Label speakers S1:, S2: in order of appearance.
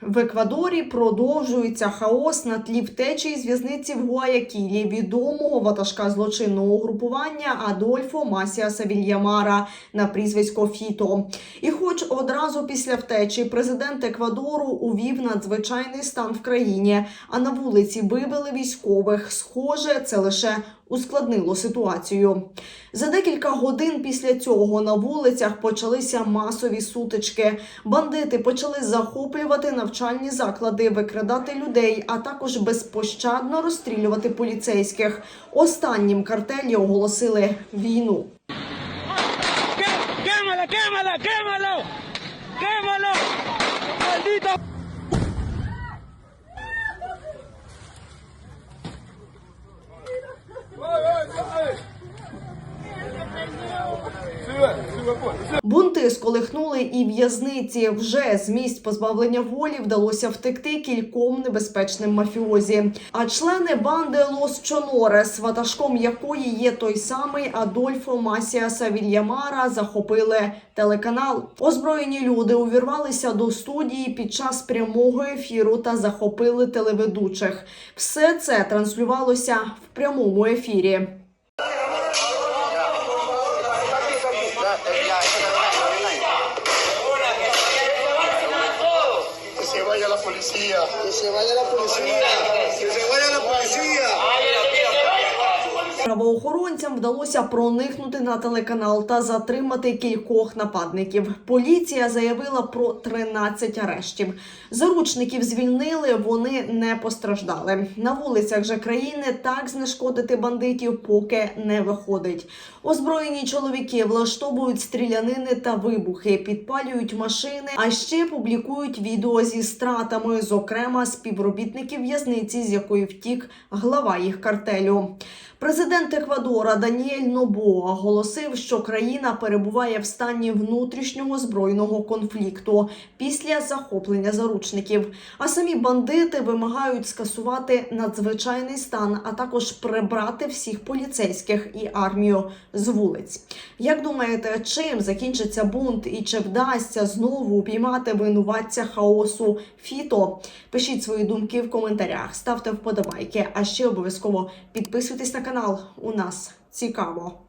S1: В Еквадорі продовжується хаос на тлі втечі з в'язниці в Гуаякілі відомого ватажка злочинного угрупування Адольфо Масіаса Вільямара на прізвисько Фіто. І, хоч одразу після втечі президент Еквадору увів надзвичайний стан в країні, а на вулиці вивели військових, схоже, це лише ускладнило ситуацію. За декілька годин після цього на вулицях почалися масові сутички. Бандити почали захоплювати навчальні заклади, викрадати людей, а також безпощадно розстрілювати поліцейських. Останнім картелі оголосили війну.
S2: ¡Qué- ¡Quémala, quémala,
S1: Бунти сколихнули і в'язниці. Вже з місць позбавлення волі вдалося втекти кільком небезпечним мафіозі. А члени банди Лос Чонорес, ватажком якої є той самий Адольфо Масіаса Вільямара, захопили телеканал. Озброєні люди увірвалися до студії під час прямого ефіру та захопили телеведучих. Все це транслювалося в прямому ефірі.
S3: Que se vaya la policía. Que se vaya la policía. Que se vaya la policía.
S1: Правоохоронцям вдалося проникнути на телеканал та затримати кількох нападників. Поліція заявила про 13 арештів. Заручників звільнили, вони не постраждали. На вулицях же країни так знешкодити бандитів поки не виходить. Озброєні чоловіки влаштовують стрілянини та вибухи, підпалюють машини, а ще публікують відео зі стратами, зокрема співробітників в'язниці, з якої втік глава їх картелю. Президент Еквадора Даніель Нобоа оголосив, що країна перебуває в стані внутрішнього збройного конфлікту після захоплення заручників. А самі бандити вимагають скасувати надзвичайний стан, а також прибрати всіх поліцейських і армію з вулиць. Як думаєте, чим закінчиться бунт і чи вдасться знову упіймати винуватця хаосу Фіто? Пишіть свої думки в коментарях, ставте вподобайки, а ще обов'язково підписуйтесь на канал. У нас цікаво.